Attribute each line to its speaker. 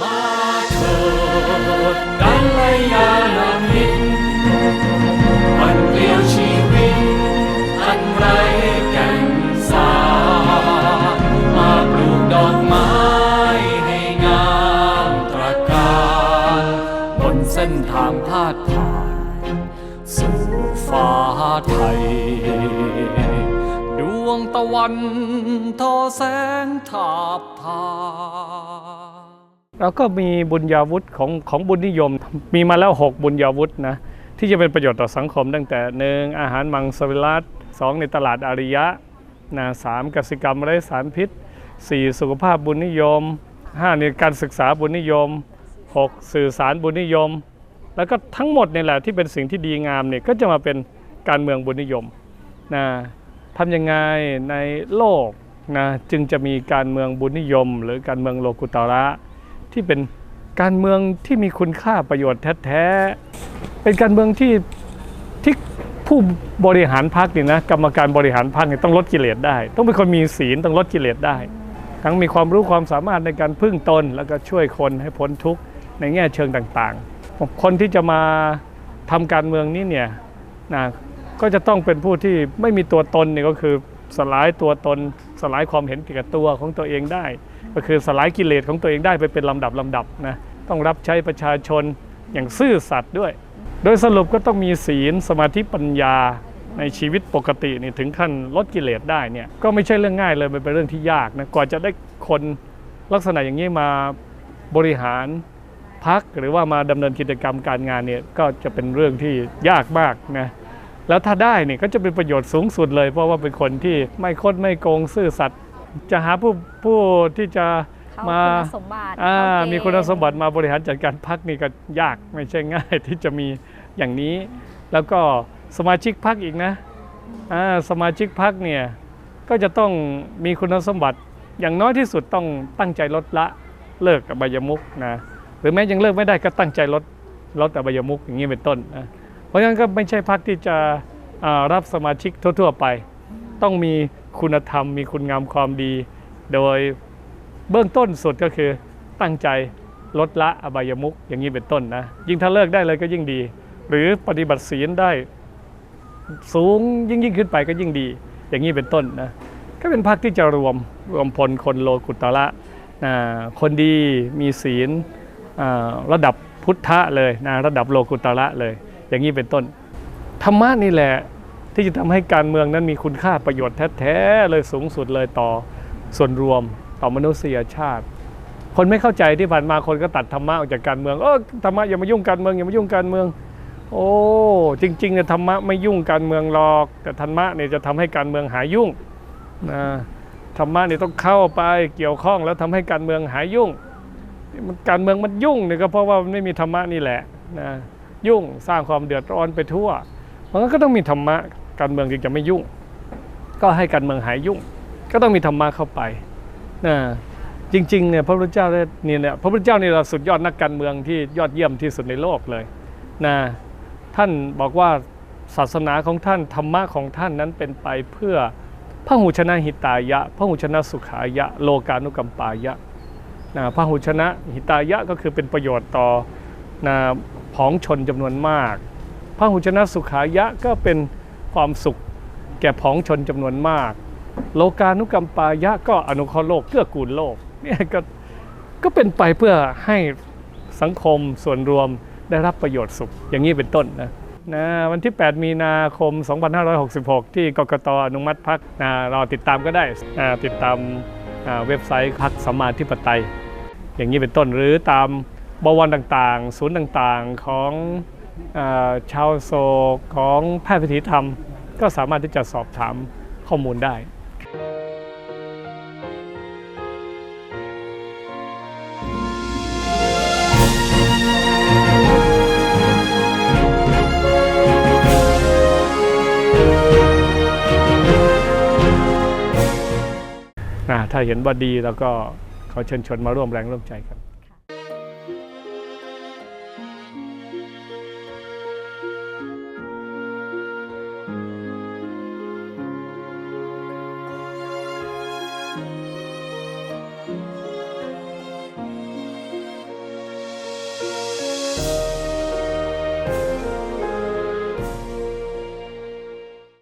Speaker 1: มาเถิดกัลยาณมิตรมันเกลียวชีวิต อันไรแก่นสารมาปลูกดอกไม้ให้งามตระการบนเส้นทางพาดผ่านสู่ฟ้าไทย ดวงตะวันทอแสงทาบทา
Speaker 2: เราก็มีบุญญาวุฒิของของบุญนิยม มีมาแล้ว 6 บุญญาวุฒินะที่จะเป็นประโยชน์ต่อสังคม ตั้งแต่หนึ่งอาหารมังสวิรัตสองในตลาดอาริยะนะสามกสิกรรมไร้สารพิษ 4 สุขภาพบุญนิยม 5 ในการศึกษาบุญนิยม 6 สื่อสารบุญนิยม แล้วก็ทั้งหมดนี่แหละที่เป็นสิ่งที่ดีงามเนี่ยก็จะมาเป็นการเมืองบุญนิยมนะทำยังไงในโลกนะจึงจะมีการเมืองบุญนิยม หรือการเมืองโลกุตระ ที่เป็นการเมืองที่มีคุณค่าประโยชน์แท้ๆเป็นการเมืองที่ที่ผู้บริหารพรรคนี่นะกรรมการบริหารพรรคเนี่ยต้องลดกิเลสได้ ต้องเป็นคนมีศีลต้องลดกิเลสได้ ทั้งมีความรู้ความสามารถในการพึ่งตน แล้วก็ช่วยคนให้พ้นทุกข์ในแง่เชิงต่างๆ คนที่จะมาทำการเมืองนี้เนี่ยนะก็จะต้องเป็นผู้ที่ไม่มีตัวตนเนี่ยก็คือสลายตัวตน สลายความเห็นแก่ตัวของตัวเองได้ ก็คือสลายกิเลสของตัวเองได้ไปเป็นลำดับลำดับนะต้องรับใช้ประชาชนอย่างซื่อสัตย์ด้วย โดยสรุปก็ต้องมีศีลสมาธิปัญญาในชีวิตปกตินี่ถึงขั้นลดกิเลสได้เนี่ยก็ไม่ใช่เรื่องง่ายเลยมันเป็นเรื่องที่ยากนะกว่าจะได้คนลักษณะอย่างนี้มาบริหารพักหรือว่ามาดำเนินกิจกรรมการงานเนี่ยก็จะเป็นเรื่องที่ยากมากนะแล้วถ้าได้เนี่ยก็จะเป็นประโยชน์สูงสุดเลย เพราะว่าเป็นคนที่ไม่คดไม่โกงซื่อสัตย์ จะหาผู้ผู้ที่จะ
Speaker 3: เขา
Speaker 2: มา
Speaker 3: คุณสมบัติ
Speaker 2: อ่า
Speaker 3: เข้เกณฑ์
Speaker 2: มีคุณสมบัติมาบริหารจัดการพักนี่ก็ยากไม่ใช่ง่ายที่จะมีอย่างนี้ แล้วก็สมาชิกพักอีกนะอ่าสมาชิกพักเนี่ยก็จะต้องมีคุณสมบัติอย่างน้อยที่สุดต้องตั้งใจลดละเลิกอบายมุกนะหรือแม้ยังเลิกไม่ได้ก็ตั้งใจลดลดอบายมุกอย่างนี้เป็นต้นนะเพราะฉะนั้นก็ไม่ใช่พักที่จะอ่ารับสมาชิกทั่ว ๆ ไป ต้องมีคุณธรรม มีคุณงามความดี โดยเบื้องต้นสุดก็คือตั้งใจลดละอบายมุกอย่างนี้เป็นต้นนะ ยิ่งถ้าเลิกได้เลยก็ยิ่งดี หรือปฏิบัติศีลได้สูงยิ่งยิ่งขึ้นไปก็ยิ่งดี อย่างนี้เป็นต้นนะก็เป็นพรรคที่จะรวมรวมพลคนโลกุตระนะคนดีมีศีลระดับพุทธะเลยนะระดับโลกุตระเลย อย่างนี้เป็นต้น ธรรมะนี่แหละ ที่จะทำให้การเมืองนั้นมีคุณค่าประโยชน์แท้ๆเลยสูงสุดเลยต่อส่วนรวมต่อมนุษยชาติ คนไม่เข้าใจที่ผ่านมาคนก็ตัดธรรมะออกจากการเมืองเออธรรมะอย่ามายุ่งการเมืองอย่ามายุ่งการเมือง โอ้จริงๆเนี่ยธรรมะไม่ยุ่งการเมืองหรอก แต่ธรรมะเนี่ยจะทำให้การเมืองหายยุ่งนะธรรมะเนี่ยต้องเข้าไปเกี่ยวข้องแล้วทำให้การเมืองหายยุ่งมันการเมืองมันยุ่งเนี่ยก็เพราะว่ามันไม่มีธรรมะนี่แหละนะยุ่งสร้างความเดือดร้อนไปทั่วเพราะงั้นก็ต้องมีธรรมะ การเมืองจึงจะไม่ยุ่ง ก็ให้การเมืองหายยุ่ง ก็ต้องมีธรรมะเข้าไปนะจริงๆเนี่ยพระพุทธเจ้าเนี่ยเนี่ยพระพุทธเจ้านี่เราสุดยอดนักการเมืองที่ยอดเยี่ยมที่สุดในโลกเลยนะท่านบอกว่าศาสนาของท่านธรรมะของท่านนั้นเป็นไปเพื่อพระหูชนะหิตายะพระหูชนะสุขายะ โลกานุกัมปายะนะพระหูชนะหิตายะก็คือเป็นประโยชน์ต่อนะผองชนจำนวนมากพระหุชนะสุขายะก็เป็น ความสุข แก่ผองชนจำนวนมาก โลกานุกรรมปายะก็อนุเคราะห์โลกเกื้อกูลโลกเนี่ยก็ก็เป็นไปเพื่อให้สังคมส่วนรวมได้รับประโยชน์สุขอย่างนี้เป็นต้นนะนะวันที่ 8 มีนาคม 2566 ที่กกตอนุมัติพักนะรอติดตามก็ได้ติดตามเว็บไซต์พักสมมาธิปไตย อย่างนี้เป็นต้นหรือตามบวรต่างๆ ศูนย์ต่างๆของอชาวโศกของแพทย์พิธีธรรม ก็สามารถที่จะสอบถามข้อมูลได้นะถ้าเห็นว่าดีแล้วก็ขอเชิญชวนมาร่วมแรงร่วมใจกัน